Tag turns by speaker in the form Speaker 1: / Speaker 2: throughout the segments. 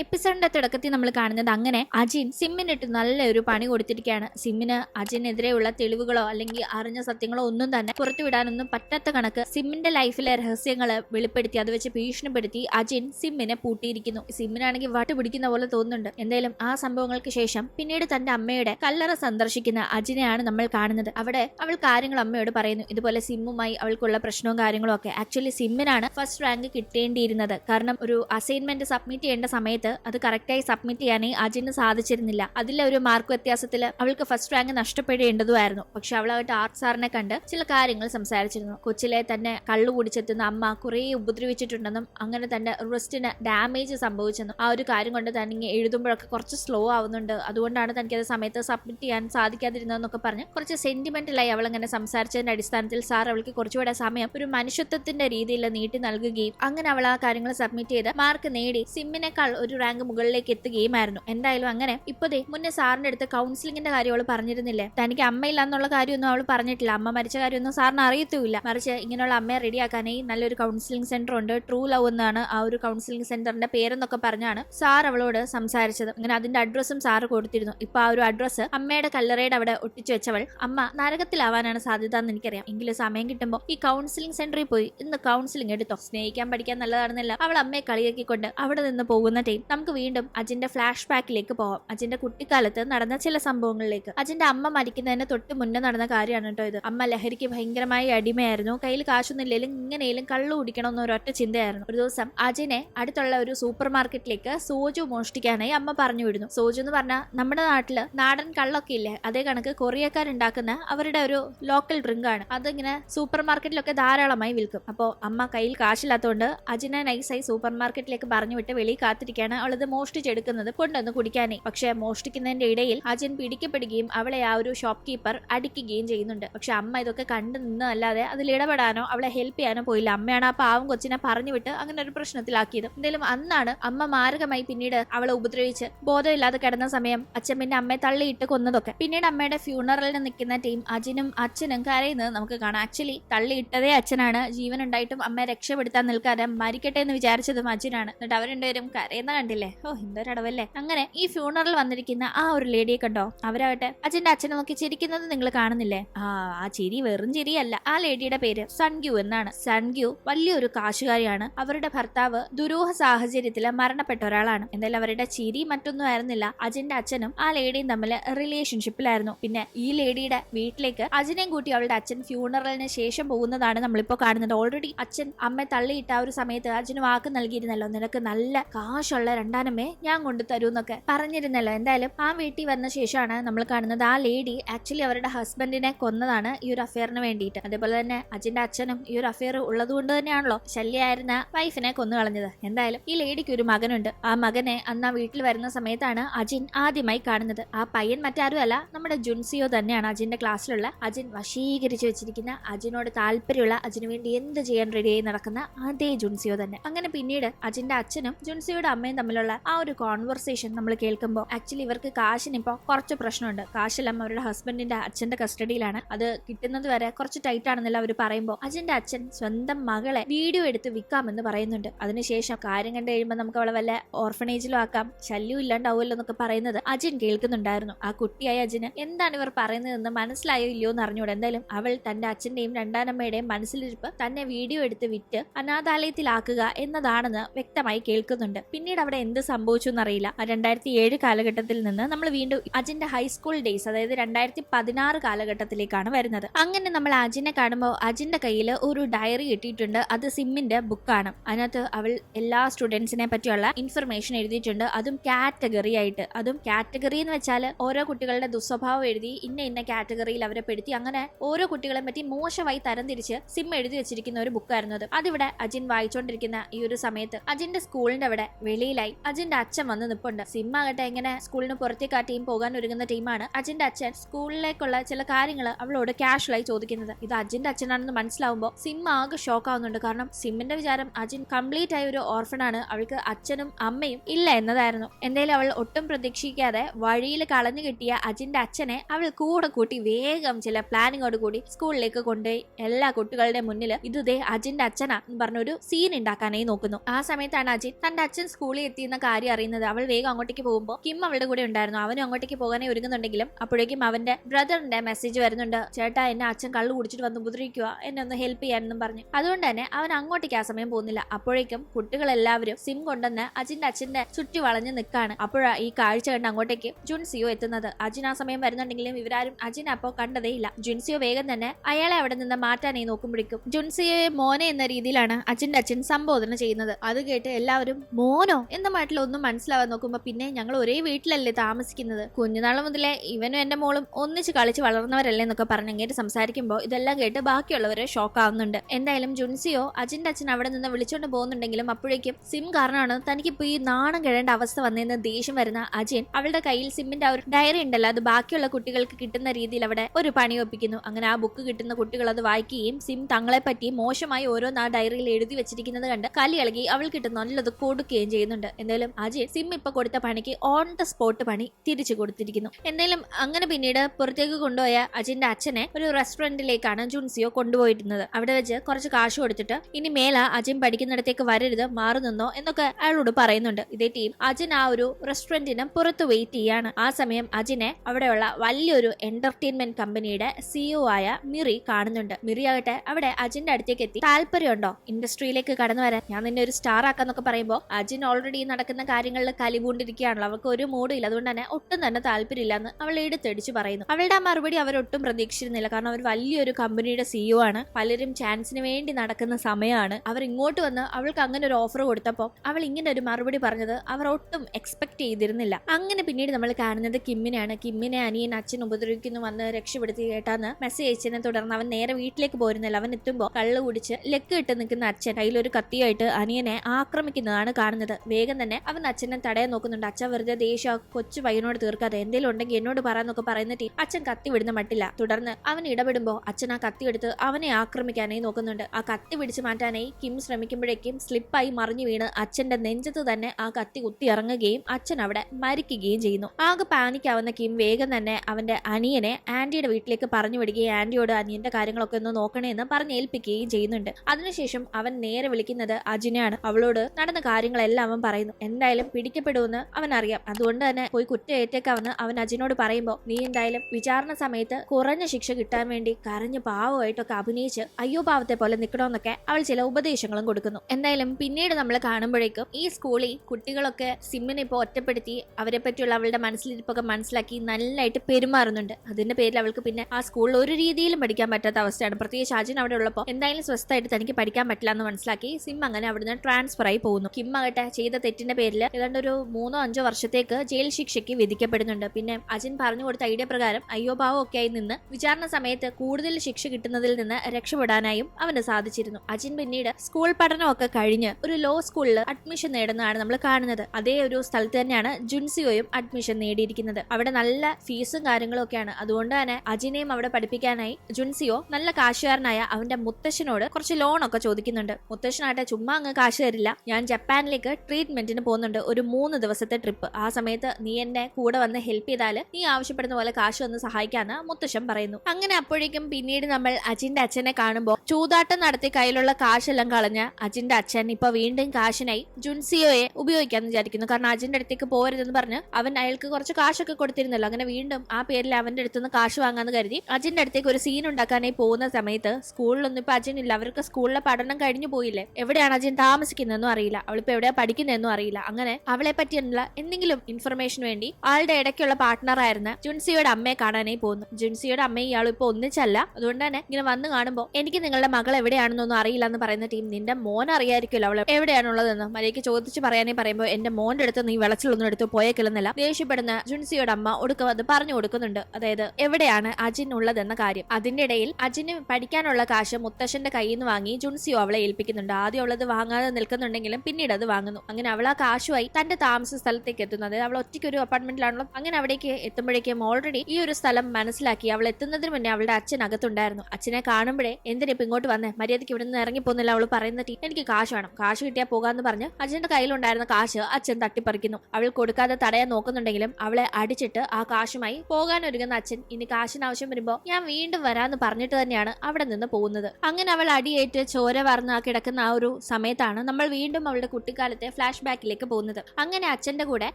Speaker 1: എപ്പിസോഡിന്റെ തുടക്കത്തിൽ നമ്മൾ കാണുന്നത് അങ്ങനെ അജിൻ സിമ്മിനിട്ട് നല്ലൊരു പണി കൊടുത്തിരിക്കുകയാണ്. സിമ്മിന് അജിനെതിരെയുള്ള തെളിവുകളോ അല്ലെങ്കിൽ അറിഞ്ഞ സത്യങ്ങളോ ഒന്നും തന്നെ പുറത്തുവിടാനൊന്നും പറ്റാത്ത കണക്ക് സിമ്മിന്റെ ലൈഫിലെ രഹസ്യങ്ങൾ വെളിപ്പെടുത്തി അത് വെച്ച് ഭീഷണിപ്പെടുത്തി അജിൻ സിമ്മിനെ പൂട്ടിയിരിക്കുന്നു. സിമ്മിനാണെങ്കിൽ വട്ട് പിടിക്കുന്ന പോലെ തോന്നുന്നുണ്ട്. എന്തായാലും ആ സംഭവങ്ങൾക്ക് ശേഷം പിന്നീട് തന്റെ അമ്മയുടെ കല്ലറ സന്ദർശിക്കുന്ന അജിനെയാണ് നമ്മൾ കാണുന്നത്. അവിടെ അവൾ കാര്യങ്ങൾ അമ്മയോട് പറയുന്നു. ഇതുപോലെ സിമ്മുമായി അവൾക്കുള്ള പ്രശ്നവും കാര്യങ്ങളും ഒക്കെ. ആക്ച്വലി സിമ്മിനാണ് ഫസ്റ്റ് റാങ്ക് കിട്ടേണ്ടിയിരുന്നത്. കാരണം ഒരു അസൈൻമെന്റ് സബ്മിറ്റ് ചെയ്യേണ്ട സമയത്ത് അത് കറക്റ്റായി സബ്മിറ്റ് ചെയ്യാനേ അജിന് സാധിച്ചിരുന്നില്ല. അതിലെ ഒരു മാർക്ക് വ്യത്യാസത്തിൽ അവൾക്ക് ഫസ്റ്റ് റാങ്ക് നഷ്ടപ്പെടേണ്ടതുമായിരുന്നു പക്ഷെ അവൾ അവരുടെ ആർട്ട് സാറിനെ കണ്ട് ചില കാര്യങ്ങൾ സംസാരിച്ചിരുന്നു. കൊച്ചിലെ തന്നെ കള്ളു കുടിച്ചെത്തുന്ന അമ്മ കുറേ ഉപദ്രവിച്ചിട്ടുണ്ടെന്നും അങ്ങനെ തന്നെ റിസ്റ്റിന് ഡാമേജ് സംഭവിച്ചെന്നും ആ ഒരു കാര്യം കൊണ്ട് തന്നെ എഴുതുമ്പോഴൊക്കെ കുറച്ച് സ്ലോ ആവുന്നുണ്ട്. അതുകൊണ്ടാണ് തനിക്ക് തനിക്കത് സമയത്ത് സബ്മിറ്റ് ചെയ്യാൻ സാധിക്കാതിരുന്നതെന്നൊക്കെ പറഞ്ഞ് കുറച്ച് സെന്റിമെന്റലായി അവൾ അങ്ങനെ സംസാരിച്ചതിന്റെ അടിസ്ഥാനത്തിൽ സാർ അവൾക്ക് കുറച്ചുകൂടെ സമയം ഒരു മനുഷ്യത്വത്തിന്റെ രീതിയിൽ നീട്ടി നൽകുകയും അങ്ങനെ അവൾ ആ കാര്യങ്ങൾ സബ്മിറ്റ് ചെയ്ത് മാർക്ക് നേടി. സിമ്മിനേക്കാൾ ഒരു റാങ്ക് മുകളിലേക്ക് എത്തുകയുമായിരുന്നു. എന്തായാലും അങ്ങനെ ഇപ്പോഴേ മുന്നേ സാറിന്റെ അടുത്ത് കൗൺസിലിംഗിന്റെ കാര്യം അവൾ പറഞ്ഞിരുന്നില്ലേ? തനിക്ക് അമ്മയില്ല എന്നുള്ള കാര്യമൊന്നും അവൾ പറഞ്ഞിട്ടില്ല. അമ്മ മരിച്ച കാര്യമൊന്നും സാറിന് അറിയത്തുമില്ല. മറിച്ച് ഇങ്ങനെയുള്ള അമ്മയെ റെഡിയാക്കാനായി നല്ലൊരു കൗൺസിലിംഗ് സെന്റർ ഉണ്ട്. ട്രൂ ലവ് എന്നാണ് ആ ഒരു കൗൺസിലിംഗ് സെന്ററിന്റെ പേരെന്നൊക്കെ പറഞ്ഞാണ് സാർ അവളോട് സംസാരിച്ചത്. അങ്ങനെ അതിന്റെ അഡ്രസ്സും സാർ കൊടുത്തിരുന്നു. ഇപ്പൊ ആ ഒരു അഡ്രസ്സ് അമ്മയുടെ കല്ലറയുടെ അവിടെ ഒട്ടിച്ചു വെച്ചവൾ അമ്മ നരകത്തിലാവാനാണ് സാധ്യത എന്ന് എനിക്കറിയാം. എങ്കിലും സമയം കിട്ടുമ്പോൾ ഈ കൗൺസിലിംഗ് സെന്ററിൽ പോയി ഇന്ന് കൗൺസിലിംഗ് എടുത്തോ? സ്നേഹിക്കാൻ പഠിക്കാൻ നല്ലതാണെന്നല്ല അവൾ അമ്മയെ കളിയാക്കിക്കൊണ്ട് അവിടെ നിന്ന് പോകുന്ന ടൈം നമുക്ക് വീണ്ടും അജിന്റെ ഫ്ലാഷ് ബാക്കിലേക്ക് പോവാം. അജിന്റെ കുട്ടിക്കാലത്ത് നടന്ന ചില സംഭവങ്ങളിലേക്ക്. അജിന്റെ അമ്മ മരിക്കുന്നതിന് തൊട്ട് മുന്നേ നടന്ന കാര്യമാണ് കേട്ടോ ഇത്. അമ്മ ലഹരിക്ക് ഭയങ്കരമായി അടിമയായിരുന്നു. കയ്യിൽ കാശൊന്നുമില്ലെങ്കിലും ഇങ്ങനെയും കള്ളു കുടിക്കണമെന്ന് ഒരൊറ്റ ചിന്തയായിരുന്നു. ഒരു ദിവസം അജിനെ അടുത്തുള്ള ഒരു സൂപ്പർ മാർക്കറ്റിലേക്ക് സോജു മോഷ്ടിക്കാനായി അമ്മ പറഞ്ഞു വിടുന്നു. സോജു എന്ന് പറഞ്ഞാൽ നമ്മുടെ നാട്ടിൽ നാടൻ കള്ളൊക്കെ ഇല്ലേ? അതേ കണക്ക് കൊറിയക്കാരുണ്ടാക്കുന്ന അവരുടെ ഒരു ലോക്കൽ ഡ്രിങ്ക് ആണ്. അതിങ്ങനെ സൂപ്പർ മാർക്കറ്റിലൊക്കെ ധാരാളമായി വിൽക്കും. അപ്പോൾ അമ്മ കയ്യിൽ കാശില്ലാത്തതുകൊണ്ട് അജിനെ നൈസായി സൂപ്പർ മാർക്കറ്റിലേക്ക് പറഞ്ഞു വിട്ട് വെളിയിൽ കാത്തിരിക്കുകയാണ് അവളത് മോഷ്ടിച്ചെടുക്കുന്നത് കൊണ്ടുവന്ന് കുടിക്കാനേ. പക്ഷെ മോഷ്ടിക്കുന്നതിന്റെ ഇടയിൽ അജിൻ പിടിക്കപ്പെടുകയും അവളെ ആ ഒരു ഷോപ്പ് കീപ്പർ അടിക്കുകയും ചെയ്യുന്നുണ്ട്. പക്ഷെ അമ്മ ഇതൊക്കെ കണ്ടു നിന്നല്ലാതെ അതിൽ ഇടപെടാനോ അവളെ ഹെൽപ്പ് ചെയ്യാനോ പോയില്ല. അമ്മയാണ് ആ പാവം കൊച്ചിനെ പറഞ്ഞു വിട്ട് അങ്ങനെ ഒരു പ്രശ്നത്തിലാക്കിയത്. എന്തായാലും അന്നാണ് അമ്മ മാരകമായി പിന്നീട് അവളെ ഉപദ്രവിച്ച് ബോധമില്ലാതെ കിടന്ന സമയം അച്ഛൻ പിന്നെ അമ്മയെ തള്ളിയിട്ട് കൊന്നതൊക്കെ. പിന്നീട് അമ്മയുടെ ഫ്യൂണറലിന് നിൽക്കുന്ന ടീം അജിനും അച്ഛനും കരയുന്നത് നമുക്ക് കാണാം. ആക്ച്വലി തള്ളിയിട്ടതേ അച്ഛനാണ്. ജീവൻ ഉണ്ടായിട്ടും അമ്മയെ രക്ഷപ്പെടുത്താൻ നിൽക്കാതെ മരിക്കട്ടെ എന്ന് വിചാരിച്ചതും അജിനാണ്. എന്നിട്ട് അവർ രണ്ടുപേരും കരയുന്ന കണ്ടില്ലേ? ഓ എന്തൊരടവല്ലേ? അങ്ങനെ ഈ ഫ്യൂണറൽ വന്നിരിക്കുന്ന ആ ഒരു ലേഡിയെ കണ്ടോ? അവരാകട്ടെ അച്ഛന്റെ അച്ഛനെ നോക്കി ചിരിക്കുന്നത് നിങ്ങൾ കാണുന്നില്ലേ? ആ ആ ചിരി വെറും ചിരിയല്ല. ആ ലേഡിയുടെ പേര് സൺഗ്യു എന്നാണ്. സൺഗ്യു വലിയൊരു കാശുകാരിയാണ്. അവരുടെ ഭർത്താവ് ദുരൂഹ സാഹചര്യത്തിൽ മരണപ്പെട്ട ഒരാളാണ്. എന്തായാലും അവരുടെ ചിരി മറ്റൊന്നും ആയിരുന്നില്ല. അജിന്റെ അച്ഛനും ആ ലേഡിയും തമ്മിൽ റിലേഷൻഷിപ്പിലായിരുന്നു പിന്നെ ഈ ലേഡിയുടെ വീട്ടിലേക്ക് അജിനെയും കൂട്ടി അവളുടെ അച്ഛൻ ഫ്യൂണറലിന് ശേഷം പോകുന്നതാണ് നമ്മളിപ്പോ കാണുന്നത്. ഓൾറെഡി അച്ഛൻ അമ്മ തള്ളിയിട്ട ആ ഒരു സമയത്ത് അച്ഛന് വാക്ക് നൽകിയിരുന്നല്ലോ നിനക്ക് നല്ല കാശുള്ള രണ്ടാനമ്മേ ഞാൻ കൊണ്ടു തരൂ എന്നൊക്കെ പറഞ്ഞിരുന്നല്ലോ. എന്തായാലും ആ വീട്ടിൽ വന്ന ശേഷമാണ് നമ്മൾ കാണുന്നത് ആ ലേഡി ആക്ച്വലി അവരുടെ ഹസ്ബൻഡിനെ കൊന്നതാണ് ഈ ഒരു അഫെയറിന് വേണ്ടിയിട്ട്. അതേപോലെ തന്നെ അജിന്റെ അച്ഛനും ഈ ഒരു അഫയർ ഉള്ളത് കൊണ്ട് തന്നെയാണല്ലോ ശല്യായിരുന്ന വൈഫിനെ കൊന്നു കളഞ്ഞത്. എന്തായാലും ഈ ലേഡിക്ക് ഒരു മകനുണ്ട്. ആ മകനെ അന്ന് ആ വീട്ടിൽ വരുന്ന സമയത്താണ് അജിൻ ആദ്യമായി കാണുന്നത്. ആ പയ്യൻ മറ്റാരുമല്ല നമ്മുടെ ജുൻസിയോ തന്നെയാണ് അജിന്റെ ക്ലാസ്സിലുള്ള അജിൻ വശീകരിച്ചു വെച്ചിരിക്കുന്ന അജിനോട് താല്പര്യമുള്ള അജിന് വേണ്ടി എന്ത് ചെയ്യാൻ റെഡിയായി നടക്കുന്ന അതേ ജുൻസിയോ തന്നെ. അങ്ങനെ പിന്നീട് അജിന്റെ അച്ഛനും ജുൻസിയുടെ അമ്മയും തമ്മിലുള്ള ആ ഒരു കോൺവെർസേഷൻ നമ്മൾ കേൾക്കുമ്പോൾ ആക്ച്വലി ഇവർക്ക് കാശിന് ഇപ്പോൾ കുറച്ച് പ്രശ്നമുണ്ട്. കാശെല്ലാം അവരുടെ ഹസ്ബൻഡിന്റെ അച്ഛന്റെ കസ്റ്റഡിയിലാണ് അത് കിട്ടുന്നത് വരെ കുറച്ച് ടൈറ്റ് ആണെന്നല്ല അവർ പറയുമ്പോൾ അജിന്റെ അച്ഛൻ സ്വന്തം മകളെ വീഡിയോ എടുത്ത് വിൽക്കാമെന്ന് പറയുന്നുണ്ട്. അതിനുശേഷം കാര്യം കണ്ടു കഴിയുമ്പോൾ നമുക്ക് അവളെ വല്ല ഓർഫനേജിലും ആക്കാം ശല്യം ഇല്ലാണ്ടാവുമല്ലോ എന്നൊക്കെ പറയുന്നത് അജിൻ കേൾക്കുന്നുണ്ടായിരുന്നു. ആ കുട്ടിയായ അജിന് എന്താണ് ഇവർ പറയുന്നതെന്ന് മനസ്സിലായോ ഇല്ലയോ എന്ന് അറിഞ്ഞൂടെ? എന്തായാലും അവൾ തന്റെ അച്ഛന്റെയും രണ്ടാനമ്മയുടെയും മനസ്സിലിരിപ്പ് തന്നെ വീഡിയോ എടുത്ത് വിറ്റ് അനാഥാലയത്തിലാക്കുക എന്നതാണെന്ന് വ്യക്തമായി കേൾക്കുന്നുണ്ട്. പിന്നീട് അവിടെ എന്ത് സംഭവിച്ചു എന്നറിയില്ല. രണ്ടായിരത്തി ഏഴ് കാലഘട്ടത്തിൽ നിന്ന് നമ്മൾ വീണ്ടും അജിന്റെ ഹൈസ്കൂൾ ഡേയ്സ് അതായത് രണ്ടായിരത്തി പതിനാറ് കാലഘട്ടത്തിലേക്കാണ് വരുന്നത്. അങ്ങനെ നമ്മൾ അജിനെ കാണുമ്പോൾ അജിന്റെ കയ്യിൽ ഒരു ഡയറി കിട്ടിയിട്ടുണ്ട്. അത് സിമ്മിന്റെ ബുക്കാണ് അതിനകത്ത് അവൾ എല്ലാ സ്റ്റുഡൻസിനെ പറ്റിയുള്ള ഇൻഫർമേഷൻ എഴുതിയിട്ടുണ്ട്. അതും കാറ്റഗറി ആയിട്ട്. അതും കാറ്റഗറി എന്ന് വെച്ചാൽ ഓരോ കുട്ടികളുടെ ദുസ്വഭാവം എഴുതി ഇന്ന ഇന്ന കാറ്റഗറിയിൽ അവരെ പെടുത്തി അങ്ങനെ ഓരോ കുട്ടികളെ പറ്റി മോശമായി തരംതിരിച്ച് സിം എഴുതി വെച്ചിരിക്കുന്ന ഒരു ബുക്കായിരുന്നു അത്. അതിവിടെ അജിൻ വായിച്ചുകൊണ്ടിരിക്കുന്ന ഈ ഒരു സമയത്ത് അജിന്റെ സ്കൂളിന്റെ അവിടെ വെളിയിലായി അജിന്റെ അച്ഛൻ വന്ന് നിപ്പുണ്ട്. സിം ആകട്ടെ ഇങ്ങനെ സ്കൂളിന് പുറത്തേക്ക് ആ ടീം പോകാൻ ഒരുങ്ങുന്ന ടീമാണ് അജിന്റെ അച്ഛൻ സ്കൂളിലേക്കുള്ള ചില കാര്യങ്ങൾ അവളോട് കാഷ്വലായി ചോദിക്കുന്നത്. ഇത് അജിന്റെ അച്ഛനാണെന്ന് മനസ്സിലാവുമ്പോൾ സിം ആകെ ഷോക്ക് ആവുന്നുണ്ട്. കാരണം സിമ്മിന്റെ വിചാരം അജിൻ കംപ്ലീറ്റ് ആയ ഒരു ഓർഫനാണ്. അവൾക്ക് അച്ഛനും അമ്മയും ഇല്ല എന്നതായിരുന്നു. എന്തായാലും അവൾ ഒട്ടും പ്രതീക്ഷിക്കാതെ വഴിയിൽ കളഞ്ഞു കിട്ടിയ അജിന്റെ അച്ഛനെ അവൾ കൂടെ കൂട്ടി വേഗം ചില പ്ലാനിങ്ങോട് കൂടി സ്കൂളിലേക്ക് കൊണ്ടുപോയി. എല്ലാ കുട്ടികളുടെ മുന്നിൽ ഇത് ദേ അജിന്റെ അച്ഛനാ എന്ന് പറഞ്ഞൊരു സീൻ ഉണ്ടാക്കാനായി നോക്കുന്നു. ആ സമയത്താണ് അജിൻ തന്റെ അച്ഛൻ സ്കൂളിൽ എത്തിയെന്ന കാര്യം അറിയുന്നത് അവൾ വേഗം അങ്ങോട്ടേക്ക് പോകുമ്പോൾ കിം അവളുടെ കൂടെ ഉണ്ടായിരുന്നു. അവനും അങ്ങോട്ടേക്ക് പോകാനേ ഒരുങ്ങുന്നുണ്ടെങ്കിലും അപ്പോഴേക്കും അവന്റെ ബ്രദറിന്റെ മെസ്സേജ് വരുന്നുണ്ട്. ചേട്ടാ എന്നെ അച്ഛൻ കള്ളു കുടിച്ചിട്ട് വന്ന് ഉപദ്രവിക്കുക എന്നെ ഒന്ന് ഹെൽപ്പ് ചെയ്യാനെന്നും പറഞ്ഞു. അതുകൊണ്ട് തന്നെ അവൻ അങ്ങോട്ടേക്ക് ആ സമയം പോകുന്നില്ല. അപ്പോഴേക്കും കുട്ടികളെല്ലാവരും സിം കൊണ്ടുവന്ന് അജിന്റെ അച്ഛന്റെ ചുറ്റി വളഞ്ഞു നിൽക്കാണ്. അപ്പോഴാ ഈ കാഴ്ച കണ്ട് അങ്ങോട്ടേക്ക് ജുൻസിയോ എത്തുന്നത്. അജിൻ ആ സമയം വരുന്നുണ്ടെങ്കിലും ഇവരാരും അജിൻ അപ്പോ കണ്ടതേ ഇല്ല. ജുൻസിയോ വേഗം തന്നെ അയാളെ അവിടെ നിന്ന് മാറ്റാനായി നോക്കുമ്പോഴേക്കും ജുൻസിയോയെ മോനെ എന്ന രീതിയിലാണ് അച്ഛന്റെ അച്ഛൻ സംബോധന ചെയ്യുന്നത്. അത് കേട്ട് എല്ലാവരും മോനോ എന്ന മട്ടിൽ ഒന്നും മനസ്സിലാവാൻ നോക്കുമ്പോ പിന്നെ ഞങ്ങൾ ഒരേ വീട്ടിലല്ലേ താമസിക്കുന്നത്. കുഞ്ഞുനാൾ മുതലേ ഇവനും എന്റെ മോളും ഒന്നിച്ച് കളിച്ച് വളർന്നവരല്ലേ എന്നൊക്കെ പറഞ്ഞ് ഇങ്ങോട്ട് സംസാരിക്കുമ്പോൾ ഇതെല്ലാം കേട്ട് ബാക്കിയുള്ളവരെ ഷോക്ക് ആവുന്നുണ്ട്. എന്തായാലും ജുൻസിയോ അജിന്റെ അച്ഛൻ അവിടെ നിന്ന് വിളിച്ചോണ്ട് പോകുന്നുണ്ടെങ്കിലും അപ്പോഴേക്കും സിം കാരണമാണ് തനിക്കിപ്പോ ഈ നാണം കിഴേണ്ട അവസ്ഥ വന്നതെന്ന് ദേഷ്യം വരുന്ന അജിൻ അവളുടെ കയ്യിൽ സിമ്മിന്റെ ഒരു ഡയറി ഉണ്ടല്ലോ അത് ബാക്കിയുള്ള കുട്ടികൾക്ക് കിട്ടുന്ന രീതിയിൽ അവിടെ ഒരു പണി ഒപ്പിക്കുന്നു. അങ്ങനെ ആ ബുക്ക് കിട്ടുന്ന കുട്ടികൾ അത് വായിക്കുകയും സിം തങ്ങളെ പറ്റി മോശമായി ഓരോന്ന് ആ ഡയറിയിൽ എഴുതി വെച്ചിരിക്കുന്നത് കണ്ട് കലി ഇളകി അവൾ കിട്ടുന്ന നല്ലത് കൊടുക്കുകയും ചെയ്യുന്നുണ്ട്. എന്തായാലും അജയ് സിം ഇപ്പൊ കൊടുത്ത പണിക്ക് ഓൺ ദ സ്പോട്ട് പണി തിരിച്ചു കൊടുത്തിരിക്കുന്നു. എന്തായാലും അങ്ങനെ പിന്നീട് പുറത്തേക്ക് കൊണ്ടുപോയ അജിന്റെ അച്ഛനെ ഒരു റെസ്റ്റോറന്റിലേക്കാണ് ജുൻസിയോ കൊണ്ടുപോയിരുന്നത്. അവിടെ വെച്ച് കുറച്ച് കാശ് കൊടുത്തിട്ട് ഇനി മേല അജിൻ പഠിക്കുന്നിടത്തേക്ക് വരരുത് മാറി നിന്നോ എന്നൊക്കെ അയാളോട് പറയുന്നുണ്ട്. ഇതേ ടീം അജിൻ ആ ഒരു റെസ്റ്റോറന്റിന് പുറത്ത് വെയിറ്റ് ചെയ്യാണ്. ആ സമയം അജിനെ അവിടെയുള്ള വലിയൊരു എന്റർടൈൻമെന്റ് കമ്പനിയുടെ സിഇഒ ആയ മിറി കാണുന്നുണ്ട്. മിറി ആകട്ടെ അവിടെ അജിന്റെ അടുത്തേക്ക് എത്തി. താല്പര്യമുണ്ടോ? ഇൻഡസ്ട്രിയിലേക്ക് കടന്നു വരാൻ. ഞാൻ നിന്നെ ഒരു സ്റ്റാർ ആക്കാന്നൊക്കെ പറയുമ്പോൾ അജിൻ ഓൾറെഡി നടക്കുന്ന കാര്യങ്ങളിൽ കലിപൂണ്ടിരിക്കുകയാണല്ലോ അവർക്ക് ഒരു മൂടും ഇല്ല. അതുകൊണ്ട് തന്നെ ഒട്ടും തന്നെ താല്പര്യമില്ലെന്ന് അവൾ എടുത്തടിച്ച് പറയുന്നു. അവളുടെ ആ മറുപടി അവരൊട്ടും പ്രതീക്ഷിച്ചിരുന്നില്ല. കാരണം അവർ വലിയൊരു കമ്പനിയുടെ സിഇഒ ആണ്. പലരും ചാൻസിന് വേണ്ടി നടക്കുന്ന സമയമാണ്. അവർ ഇങ്ങോട്ട് വന്ന് അവൾക്ക് അങ്ങനെ ഒരു ഓഫർ കൊടുത്തപ്പോൾ അവൾ ഇങ്ങനെ ഒരു മറുപടി പറഞ്ഞത് അവർ ഒട്ടും എക്സ്പെക്ട് ചെയ്തിരുന്നില്ല. അങ്ങനെ പിന്നീട് നമ്മൾ കാണുന്നത് കിമ്മിനെയാണ്. കിമ്മിനെ അനിയൻ അച്ഛൻ ഉപദ്രവിക്കുന്നു വന്ന് രക്ഷപ്പെടുത്തി കേട്ടാന്ന് മെസ്സേജ് അയച്ചതിനെ തുടർന്ന് അവൻ നേരെ വീട്ടിലേക്ക് പോരുന്നില്ല. അവൻ എത്തുമ്പോൾ കള്ള് കുടിച്ച് ലെക്ക് ഇട്ട് നിൽക്കുന്ന അച്ഛൻ കയ്യിലൊരു കത്തിയായിട്ട് അനിയനെ ആക്രമിക്കുന്നതാണ് കാണുന്നത്. വേഗം തന്നെ അവൻ അച്ഛനെ തടയാൻ നോക്കുന്നുണ്ട്. അച്ഛൻ വെറുതെ ദേഷ്യം ആ കൊച്ചു പയ്യനോട് തീർക്കാതെ എന്തെങ്കിലും ഉണ്ടെങ്കിൽ എന്നോട് പറയാന്നൊക്കെ പറയുന്നിട്ട് അച്ഛൻ കത്തി വിടുന്ന മട്ടില്ല. തുടർന്ന് അവൻ ഇടപെടുമ്പോൾ അച്ഛൻ ആ കത്തി എടുത്ത് അവനെ ആക്രമിക്കാനായി നോക്കുന്നുണ്ട്. ആ കത്തി പിടിച്ചു മാറ്റാനായി കിം ശ്രമിക്കുമ്പോഴേക്കും സ്ലിപ്പായി മറിഞ്ഞു വീണ് അച്ഛന്റെ നെഞ്ചത്ത് തന്നെ ആ കത്തി കുത്തി ഇറങ്ങുകയും അച്ഛൻ അവിടെ മരിക്കുകയും ചെയ്യുന്നു. ആകെ പാനിക്കാവുന്ന കിം വേഗം തന്നെ അവന്റെ അനിയനെ ആന്റിയുടെ വീട്ടിലേക്ക് പറഞ്ഞു വിടുകയും ആന്റിയോട് അനിയന്റെ കാര്യങ്ങളൊക്കെ ഒന്ന് നോക്കണേ എന്ന് പറഞ്ഞേൽപ്പിക്കുകയും ചെയ്യുന്നുണ്ട്. അതിനുശേഷം അവൻ നേരെ വിളിക്കുന്നത് അജിനെയാണ്. അവളോട് നടന്ന കാര്യങ്ങളെല്ലാം അവൻ പറയുന്നു. എന്തായാലും പിടിക്കപ്പെടുമെന്ന് അവൻ അറിയാം അതുകൊണ്ട് തന്നെ പോയി കുറ്റയേറ്റേക്കാവെന്ന് അവൻ അജിനോട് പറയുമ്പോൾ നീ എന്തായാലും വിചാരണ സമയത്ത് കുറഞ്ഞ ശിക്ഷ കിട്ടാൻ വേണ്ടി കരഞ്ഞ് പാവമായിട്ടൊക്കെ അഭിനയിച്ച് അയ്യോ പാവത്തെ പോലെ നിൽക്കണമെന്നൊക്കെ അവൾ ചില ഉപദേശങ്ങളും കൊടുക്കുന്നു. എന്തായാലും പിന്നീട് നമ്മൾ കാണുമ്പോഴേക്കും ഈ സ്കൂളിൽ കുട്ടികളൊക്കെ സിമ്മിനെ ഇപ്പോൾ ഒറ്റപ്പെടുത്തി അവരെ പറ്റിയുള്ള അവളുടെ മനസ്സിലിരിപ്പൊക്കെ മനസ്സിലാക്കി നല്ലതായിട്ട് പെരുമാറുന്നുണ്ട്. അതിന്റെ പേരിൽ അവൾക്ക് പിന്നെ ആ സ്കൂളിൽ ഒരു രീതിയിലും പഠിക്കാൻ പറ്റാത്ത അവസ്ഥയാണ്. പ്രത്യേകിച്ച് അജിൻ അവിടെ ഉള്ളപ്പോൾ എന്തായാലും സ്വസ്ഥമായിട്ട് തനിക്ക് പഠിക്കാൻ പറ്റില്ല എന്ന് മനസ്സിലാക്കി സിം അങ്ങനെ അവിടുന്ന് ട്രാൻസ്ഫർ ആയി പോകുന്നു. കിം ആകട്ടെ ചെയ്ത തെറ്റിന്റെ പേരിൽ ഏതാണ്ട് ഒരു മൂന്നോ അഞ്ചോ വർഷത്തേക്ക് ജയിൽ ശിക്ഷയ്ക്ക് വിധിക്കപ്പെടുന്നുണ്ട്. പിന്നെ അജിൻ പറഞ്ഞു കൊടുത്ത ഐഡിയ പ്രകാരം അയ്യോ പാവം ഒക്കെ ആയി നിന്ന് വിചാരണ സമയത്ത് കൂടുതൽ ശിക്ഷ കിട്ടുന്നതിൽ നിന്ന് രക്ഷപ്പെടാനായും അവന് സാധിച്ചിരുന്നു. അജിൻ പിന്നീട് സ്കൂൾ പഠനമൊക്കെ കഴിഞ്ഞ് ഒരു ലോ സ്കൂളിൽ അഡ്മിഷൻ നേടുന്നതാണ് നമ്മൾ കാണുന്നത്. അതേ ഒരു സ്ഥലത്ത് തന്നെയാണ് ജുൻസിയോയും അഡ്മിഷൻ നേടിയിരിക്കുന്നത്. അവിടെ നല്ല ഫീസും കാര്യങ്ങളും ഒക്കെയാണ് അതുകൊണ്ട് തന്നെ അജിനെയും അവിടെ പഠിപ്പിക്കാനായി ജുൻസിയോ നല്ല കാശുകാരനായ അവന്റെ മുത്തശ്ശനോട് കുറച്ച് ലോൺ ഒക്കെ ചോദിക്കുന്നുണ്ട്. മുത്തശ്ശനായിട്ട് ചുമ്മാ അങ്ങ് കാശ് തരില്ല. ഞാൻ ജപ്പാനിലേക്ക് ട്രീറ്റ്മെന്റിന് പോകുന്നുണ്ട് ഒരു മൂന്ന് ദിവസത്തെ ട്രിപ്പ് ആ സമയത്ത് നീ എന്നെ കൂടെ വന്ന് ഹെൽപ്പ് ചെയ്താൽ നീ ആവശ്യപ്പെടുന്ന പോലെ കാശ് ഒന്ന് സഹായിക്കാന്ന് മുത്തശ്ശൻ പറയുന്നു. അങ്ങനെ അപ്പോഴേക്കും പിന്നീട് നമ്മൾ അജിന്റെ അച്ഛനെ കാണുമ്പോൾ ചൂതാട്ടം നടത്തി കയ്യിലുള്ള കാശെല്ലാം കളഞ്ഞ് അജിന്റെ അച്ഛൻ ഇപ്പൊ വീണ്ടും കാശിനായി ജുൻസിയോയെ ഉപയോഗിക്കാന്ന് വിചാരിക്കുന്നു. കാരണം അജിന്റെ അടുത്തേക്ക് പോരുതെന്ന് പറഞ്ഞ് അവൻ അയാൾക്ക് കുറച്ച് കാശൊക്കെ കൊടുത്തിരുന്നല്ലോ. അങ്ങനെ വീണ്ടും ആ പേരിൽ അവന്റെ അടുത്തുനിന്ന് കാശ് വാങ്ങാന്ന് കരുതി അജിന്റെ അടുത്തേക്ക് ഒരു സീൻ ഉണ്ടാക്കാനായി പോകുന്ന സമയത്ത് സ്കൂളിലൊന്നും ഇപ്പൊ അജിൻ ഇല്ല അവർക്ക് സ്കൂളിലെ പഠനം കഴിഞ്ഞു പോയില്ലേ? എവിടെയാണ് അജിൻ താമസിക്കുന്നതെന്നും അറിയില്ല. അവളിപ്പോ എവിടെയാ പഠിക്കുന്നതെന്നും അറിയില്ല. അങ്ങനെ അവളെ പറ്റിയുള്ള എന്തെങ്കിലും ഇൻഫർമേഷൻ വേണ്ടി ആളുടെ ഇടയ്ക്കുള്ള പാർട്ട്ണറായിരുന്ന ജുൻസിയുടെ അമ്മയെ കാണാനായി പോകുന്നു. ജുൻസിയുടെ അമ്മയും ഇയാൾ ഇപ്പൊ ഒന്നിച്ചല്ല. അതുകൊണ്ട് തന്നെ ഇങ്ങനെ വന്ന് കാണുമ്പോൾ എനിക്ക് നിങ്ങളുടെ മകൾ എവിടെയാണെന്നൊന്നും അറിയില്ല എന്ന് പറയുന്ന ടീം നിന്റെ മോൻ അറിയായിരിക്കുമല്ലോ അവളെ എവിടെയാണുള്ളതെന്ന്. മര്യാദയ്ക്ക് ചോദിച്ചു പറയാനേ പറയുമ്പോൾ എന്റെ മോന്റെ അടുത്ത് നീ വെളച്ചിലൊന്നും എടുത്ത് പോയേക്കില്ലെന്നല്ല ദേഷ്യപ്പെടുന്ന ജുൻസിയുടെ അമ്മ ഒടുക്കം അത് പറഞ്ഞു കൊടുക്കുന്നുണ്ട്. അതായത് എവിടെയാണ് അജിൻ ഉള്ളതെന്ന കാര്യം. അതിന്റെ ഇടയിൽ അജിന് പഠിക്കാനുള്ള കാശ് മുത്തശ്ശന്റെ കയ്യിൽ നിന്ന് വാങ്ങി ജുൻസിയോ അവളെ ഏൽപ്പിക്കുന്നുണ്ട്. ആദ്യം അവളത് വാങ്ങാതെ നിൽക്കുന്നുണ്ടെങ്കിലും പിന്നീട് അത് വാങ്ങുന്നു. അങ്ങനെ അവൾ ആ കാശുമായി തന്റെ താമസ സ്ഥലത്തേക്ക് എത്തുന്നത് അവൾ ഒറ്റയ്ക്ക് ഒരു അപ്പാർട്ട്മെന്റിലാണല്ലോ അങ്ങനെ അവിടേക്ക് എത്തുമ്പോഴേക്കും ഓൾറെഡി ഈ ഒരു സ്ഥലം മനസ്സിലാക്കി. അവൾ എത്തുന്നതിന് മുന്നേ അവളുടെ അച്ഛൻ അകത്തുണ്ടായിരുന്നു. അച്ഛനെ കാണുമ്പോഴേ എന്തിനാ ഇപ്പൊ ഇങ്ങോട്ട് വന്നേ? മര്യാദയ്ക്ക് ഇവിടെ നിന്ന് ഇറങ്ങി പോകുന്നില്ല അവൾ പറയുന്ന ടീ എനിക്ക് കാശ് വേണം. കാശ് കിട്ടിയാൽ പോകാന്ന് പറഞ്ഞ് അച്ഛന്റെ കയ്യിലുണ്ടായിരുന്ന കാശ് അച്ഛൻ തട്ടിപ്പറിക്കുന്നു. അവൾ കൊടുക്കാതെ തടയാൻ നോക്കുന്നുണ്ടെങ്കിലും അവളെ അടിച്ചിട്ട് ആ കാശുമായി പോകാൻ ഒരുങ്ങുന്ന അച്ഛൻ ഇനി കാശിന് ആവശ്യം വരുമ്പോ ഞാൻ വീണ്ടും വരാന്ന് പറഞ്ഞിട്ട് തന്നെയാണ് അവിടെ നിന്ന് പോകുന്നത്. അങ്ങനെ അവൾ അടിയേറ്റ് ചോര വർന്ന് ആ കിടക്കുന്ന ആ ഒരു സമയത്താണ് നമ്മൾ വീണ്ടും അവളുടെ കുട്ടിക്കാലത്തെ ഫ്ലാഷ് ഫ്ലാഷ് ബാക്കിലേക്ക് പോകുന്നത്. അങ്ങനെ അച്ഛന്റെ കൂടെ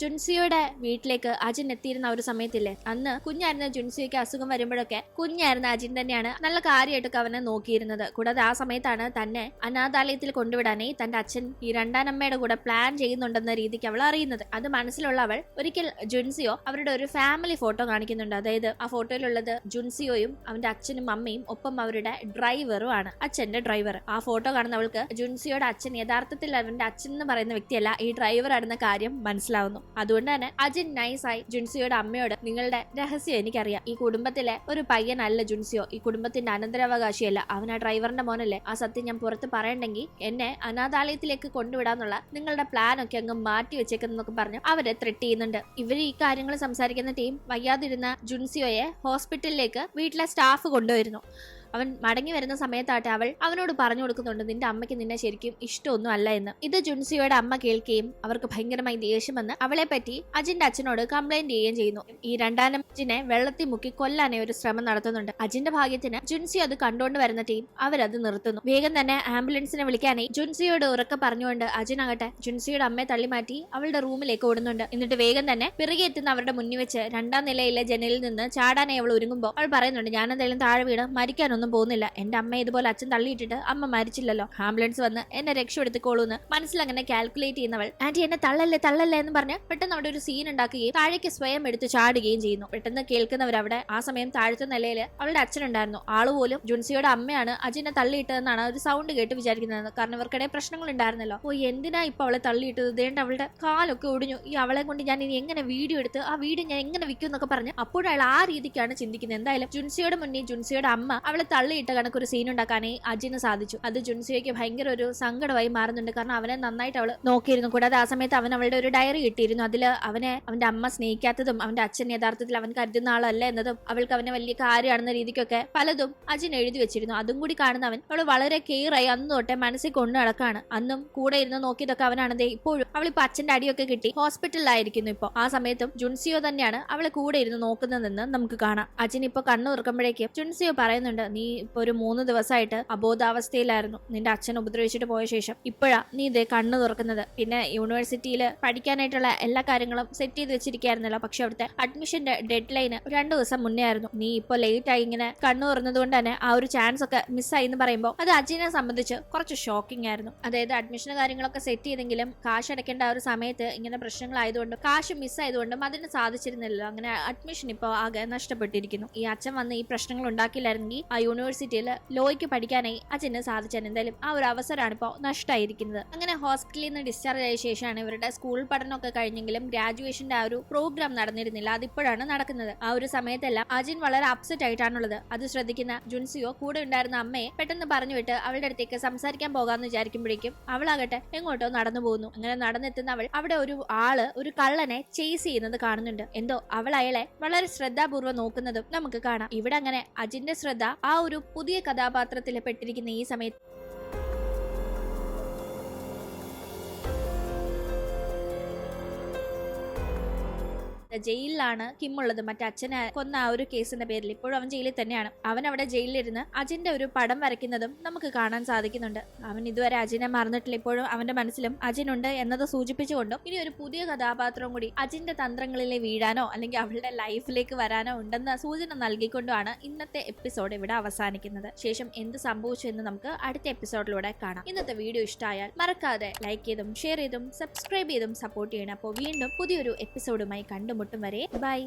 Speaker 1: ജുൻസിയുടെ വീട്ടിലേക്ക് അജിൻ എത്തിയിരുന്ന ഒരു സമയത്തില്ലേ? അന്ന് കുഞ്ഞായിരുന്ന ജുൻസിയ്ക്ക് അസുഖം വരുമ്പോഴൊക്കെ കുഞ്ഞായിരുന്ന അജിൻ തന്നെയാണ് നല്ല കാര്യമായിട്ടൊക്കെ അവനെ നോക്കിയിരുന്നത്. കൂടാതെ ആ സമയത്താണ് തന്നെ അനാഥാലയത്തിൽ കൊണ്ടുവിടാനായി തന്റെ അച്ഛൻ ഈ രണ്ടാനമ്മയുടെ കൂടെ പ്ലാൻ ചെയ്യുന്നുണ്ടെന്ന രീതിക്ക് അവൾ അറിയുന്നത്. അത് മനസ്സിലുള്ള അവൾ ഒരിക്കൽ ജുൻസിയോ അവരുടെ ഒരു ഫാമിലി ഫോട്ടോ കാണിക്കുന്നുണ്ട്. അതായത് ആ ഫോട്ടോയിലുള്ളത് ജുൻസിയോയും അവന്റെ അച്ഛനും അമ്മയും ഒപ്പം അവരുടെ ഡ്രൈവറും ആണ്. അച്ഛന്റെ ഡ്രൈവർ ആ ഫോട്ടോ കാണുന്നവൾക്ക് ജുൻസിയോയുടെ അച്ഛൻ യഥാർത്ഥത്തിൽ അവന്റെ അച്ഛൻ എന്ന് പറയുന്ന വ്യക്തിയല്ല ഈ ഡ്രൈവർ ആണെന്ന കാര്യം മനസ്സിലാവുന്നു. അതുകൊണ്ട് തന്നെ അജിൻ നൈസായി ജുൻസിയോയുടെ അമ്മയോട് നിങ്ങളുടെ രഹസ്യം എനിക്കറിയാം. ഈ കുടുംബത്തിലെ ഒരു പയ്യനല്ല ജുൻസിയോ. ഈ കുടുംബത്തിന്റെ അനന്തരാവകാശിയല്ല. അവൻ ആ ഡ്രൈവറിന്റെ മോനല്ലേ. ആ സത്യം ഞാൻ പുറത്ത് പറയണ്ടെങ്കിൽ എന്നെ അനാഥാലയത്തിലേക്ക് കൊണ്ടുവിടാന്നുള്ള നിങ്ങളുടെ പ്ലാൻ ഒക്കെ അങ്ങ് മാറ്റി വെച്ചേക്കുന്നൊക്കെ പറഞ്ഞു അവരെ ത്രെട്ട് ചെയ്യുന്നുണ്ട്. ഇവർ ഈ കാര്യങ്ങൾ സംസാരിക്കുന്ന ടീം വയ്യാതിരുന്ന ജുൻസിയോയെ ഹോസ്പിറ്റലിലേക്ക് വീട്ടിലെ സ്റ്റാഫ് കൊണ്ടുവരുന്നു. അവൻ മടങ്ങി വരുന്ന സമയത്താട്ടെ അവൾ അവനോട് പറഞ്ഞു കൊടുക്കുന്നുണ്ട് നിന്റെ അമ്മയ്ക്ക് നിന്നെ ശരിക്കും ഇഷ്ടമൊന്നും അല്ല എന്ന്. ഇത് ജുൻസിയോയുടെ അമ്മ കേൾക്കുകയും അവർക്ക് ഭയങ്കരമായി ദേഷ്യം വന്ന് അവളെ പറ്റി അജിന്റെ അച്ഛനോട് കംപ്ലൈന്റ് ചെയ്യുകയും ചെയ്യുന്നു. ഈ രണ്ടാം അജിനെ വെള്ളത്തിൽ മുക്കി കൊല്ലാനേ ഒരു ശ്രമം നടത്തുന്നുണ്ട്. അജിന്റെ ഭാഗ്യത്തിന് ജുൻസി അത് കണ്ടുകൊണ്ട് വരുന്ന ടീം അവരത് നിർത്തുന്നു. വേഗം തന്നെ ആംബുലൻസിനെ വിളിക്കാനായി ജുൻസിയോട് ഉറക്കെ പറഞ്ഞുകൊണ്ട് അജിനാകട്ടെ ജുൻസിയുടെ അമ്മയെ തള്ളിമാറ്റി അവളുടെ റൂമിലേക്ക് ഓടുന്നുണ്ട്. എന്നിട്ട് വേഗം തന്നെ പിറകെ എത്തുന്ന അവരുടെ മുന്നിൽ വെച്ച് രണ്ടാം നിലയിലെ ജനലിൽ നിന്ന് ചാടാനായി അവൾ ഒരുങ്ങുമ്പോൾ അവൾ പറയുന്നുണ്ട് ഞാൻ എന്തായാലും താഴെ വീണ് മരിക്കാനൊന്നും പോകുന്നില്ല. എന്റെ അമ്മ ഇതുപോലെ അച്ഛൻ തള്ളിയിട്ടിട്ട് അമ്മ മരിച്ചില്ലല്ലോ. ആംബുലൻസ് വന്ന് എന്നെ രക്ഷപ്പെടുത്തിക്കോളൂന്ന് മനസ്സിൽ അങ്ങനെ കാൽക്കുലേറ്റ് ചെയ്യുന്നവൾ ആന്റി എന്നെ തള്ളല്ലേ തള്ളല്ലേ എന്ന് പറഞ്ഞ് പെട്ടെന്ന് അവിടെ ഒരു സീൻ ഉണ്ടാക്കുകയും താഴേക്ക് സ്വയം എടുത്ത് ചാടുകയും ചെയ്യുന്നു. പെട്ടെന്ന് കേൾക്കുന്നവർ അവിടെ ആ സമയം താഴത്തെ നിലയിൽ അവളുടെ അച്ഛനുണ്ടായിരുന്നു. ആൾ പോലും ജുൻസിയുടെ അമ്മയാണ് അജിനെ തള്ളിയിട്ടതെന്നാണ് ഒരു സൗണ്ട് കേട്ട് വിചാരിക്കുന്നത് കാരണം ഇവർക്കിടെ പ്രശ്നങ്ങൾ ഉണ്ടായിരുന്നല്ലോ. ഓ എന്തിനാ ഇപ്പൊ അവളെ തള്ളിയിട്ടത്? ദേണ്ട അവളുടെ കാലൊക്കെ ഒടിഞ്ഞു. ഈ അവളെ കൊണ്ട് ഞാൻ ഇനി എങ്ങനെ വീഡിയോ എടുത്ത് ആ വീഡിയോ ഞാൻ എങ്ങനെ വിൽക്കും എന്നൊക്കെ പറഞ്ഞ് അപ്പോഴയാൾ ആ രീതിക്കാണ് ചിന്തിക്കുന്നത്. എന്തായാലും ജുൻസിയുടെ മുന്നിൽ ജുൻസിയുടെ അമ്മ അവളെ തള്ളിയിട്ട കണക്കൊരു സീൻ ഉണ്ടാക്കാനേ അജിന് സാധിച്ചു. അത് ജുൻസിയോയ്ക്ക് ഭയങ്കര ഒരു സങ്കടമായി മാറുന്നുണ്ട്. കാരണം അവനെ നന്നായിട്ട് അവൾ നോക്കിയിരുന്നു. കൂടാതെ ആ സമയത്ത് അവൻ അവളുടെ ഒരു ഡയറി കിട്ടിയിരുന്നു അതിൽ അവനെ അവന്റെ അമ്മ സ്നേഹിക്കാത്തതും അവന്റെ അച്ഛൻ യഥാർത്ഥത്തിൽ അവൻ കരുതുന്ന ആളല്ല എന്നതും അവൾക്ക് അവനെ വലിയ കാര്യമാണെന്ന രീതിക്കൊക്കെ പലതും അജിൻ എഴുതി വെച്ചിരുന്നു. അതും കൂടി കാണുന്ന അവൻ അവൾ വളരെ കെയർ ആയി അന്ന് തൊട്ടേ മനസ്സിൽ കൊണ്ടു നടക്കാണ്. അന്നും കൂടെ ഇരുന്ന് നോക്കിയതൊക്കെ അവനാണ്. ദേ ഇപ്പോഴും അവളിപ്പോ അച്ഛന്റെ അടിയൊക്കെ കിട്ടി. ഹോസ്പിറ്റലിലായിരിക്കുന്നു ഇപ്പൊ. ആ സമയത്തും ജുൻസിയോ തന്നെയാണ് അവളെ കൂടെ ഇരുന്ന് നോക്കുന്നതെന്ന് നമുക്ക് കാണാം. അജിൻ ഇപ്പൊ കണ്ണു തുറക്കുമ്പോഴേക്കും ജുൻസിയോ പറയുന്നുണ്ട് ഇപ്പൊ ഒരു മൂന്ന് ദിവസമായിട്ട് അബോധാവസ്ഥയിലായിരുന്നു. നിന്റെ അച്ഛൻ ഉപദ്രവിച്ചിട്ട് പോയ ശേഷം. ഇപ്പോഴാ നീ ഇത് കണ്ണു തുറക്കുന്നത്. പിന്നെ യൂണിവേഴ്സിറ്റിയിൽ പഠിക്കാനായിട്ടുള്ള എല്ലാ കാര്യങ്ങളും സെറ്റ് ചെയ്ത് വെച്ചിരിക്കുകയായിരുന്നല്ലോ. പക്ഷെ അവിടുത്തെ അഡ്മിഷന്റെ ഡെഡ് ലൈന് രണ്ടു ദിവസം മുന്നേ ആയിരുന്നു. നീ ഇപ്പൊ ലേറ്റ് ആയി ഇങ്ങനെ കണ്ണു തുറന്നത് കൊണ്ട് തന്നെ ആ ഒരു ചാൻസ് ഒക്കെ മിസ്സായി എന്ന് പറയുമ്പോൾ അത് അജിനെ സംബന്ധിച്ച് കുറച്ച് ഷോക്കിംഗ് ആയിരുന്നു. അതായത് അഡ്മിഷൻ കാര്യങ്ങളൊക്കെ സെറ്റ് ചെയ്തെങ്കിലും കാശ് അടയ്ക്കേണ്ട ആ ഒരു സമയത്ത് ഇങ്ങനെ പ്രശ്നങ്ങളായതുകൊണ്ടും കാശ് മിസ് മിസ്സായതുകൊണ്ടും അതിന് സാധിച്ചിരുന്നില്ലല്ലോ. അങ്ങനെ അഡ്മിഷൻ ഇപ്പോൾ ആകെ നഷ്ടപ്പെട്ടിരിക്കുന്നു. ഈ അച്ഛൻ വന്ന് ഈ പ്രശ്നങ്ങൾ ഉണ്ടാക്കിയില്ലായിരുന്നെങ്കിൽ ആ യൂണിവേഴ്സിറ്റിയിൽ ലോയ്ക്ക് പഠിക്കാനായി അച്ഛന് സാധിച്ചാൽ എന്തായാലും ആ ഒരു അവസരമാണ് ഇപ്പോൾ നഷ്ടമായിരിക്കുന്നത് അങ്ങനെ ഹോസ്പിറ്റലിൽ നിന്ന് ഡിസ്ചാർജ് ആയ ശേഷമാണ് ഇവരുടെ സ്കൂൾ പഠനമൊക്കെ കഴിഞ്ഞെങ്കിലും ഗ്രാജുവേഷന്റെ ആ ഒരു പ്രോഗ്രാം നടന്നിരുന്നില്ല. അതിപ്പോഴാണ് നടക്കുന്നത്. ആ ഒരു സമയത്തെല്ലാം അജിൻ വളരെ അപ്സെറ്റ് ആയിട്ടാണുള്ളത്. അത് ശ്രദ്ധിക്കുന്ന ജുൻസിയോ കൂടെ ഉണ്ടായിരുന്ന അമ്മയെ പെട്ടെന്ന് പറഞ്ഞു വിട്ട് അവളുടെ അടുത്തേക്ക് സംസാരിക്കാൻ പോകാമെന്ന് വിചാരിക്കുമ്പോഴേക്കും അവളാകട്ടെ എങ്ങോട്ടോ നടന്നു പോകുന്നു. അങ്ങനെ നടന്നെത്തുന്ന അവൾ അവിടെ ഒരു ആൾ ഒരു കള്ളനെ ചേസ് ചെയ്യുന്നത് കാണുന്നുണ്ട്. എന്തോ അവൾ അയാളെ വളരെ ശ്രദ്ധാപൂർവം നോക്കുന്നതും നമുക്ക് കാണാം. ഇവിടെ അങ്ങനെ അജിന്റെ ശ്രദ്ധ ആ ഒരു പുതിയ കഥാപാത്രത്തിൽ പെട്ടിരിക്കുന്ന ഈ സമയത്ത് ജയിലിലാണ് കിം ഉള്ളത് മറ്റേ അച്ഛനെ കൊന്ന ആ ഒരു കേസിന്റെ പേരിൽ ഇപ്പോഴും അവൻ ജയിലിൽ തന്നെയാണ്. അവൻ അവിടെ ജയിലിലിരുന്ന് അജിന്റെ ഒരു പടം വരയ്ക്കുന്നതും നമുക്ക് കാണാൻ സാധിക്കുന്നുണ്ട്. അവൻ ഇതുവരെ അജിനെ മറന്നിട്ടില്ല. ഇപ്പോഴും അവന്റെ മനസ്സിലും അജിനുണ്ട് എന്നത് സൂചിപ്പിച്ചുകൊണ്ടും ഇനി ഒരു പുതിയ കഥാപാത്രം കൂടി അജിന്റെ തന്ത്രങ്ങളിലെ വീഴാനോ അല്ലെങ്കിൽ അവളുടെ ലൈഫിലേക്ക് വരാനോ ഉണ്ടെന്ന സൂചന നൽകിക്കൊണ്ടുമാണ് ഇന്നത്തെ എപ്പിസോഡ് ഇവിടെ അവസാനിക്കുന്നത്. ശേഷം എന്ത് സംഭവിച്ചു എന്ന് നമുക്ക് അടുത്ത എപ്പിസോഡിലൂടെ കാണാം. ഇന്നത്തെ വീഡിയോ ഇഷ്ടമായാൽ മറക്കാതെ ലൈക്ക് ചെയ്തും ഷെയർ ചെയ്തും സബ്സ്ക്രൈബ് ചെയ്തും സപ്പോർട്ട് ചെയ്യണം. അപ്പോൾ വീണ്ടും പുതിയൊരു എപ്പിസോഡുമായി കണ്ടുമുട്ടും. വരെ ബൈ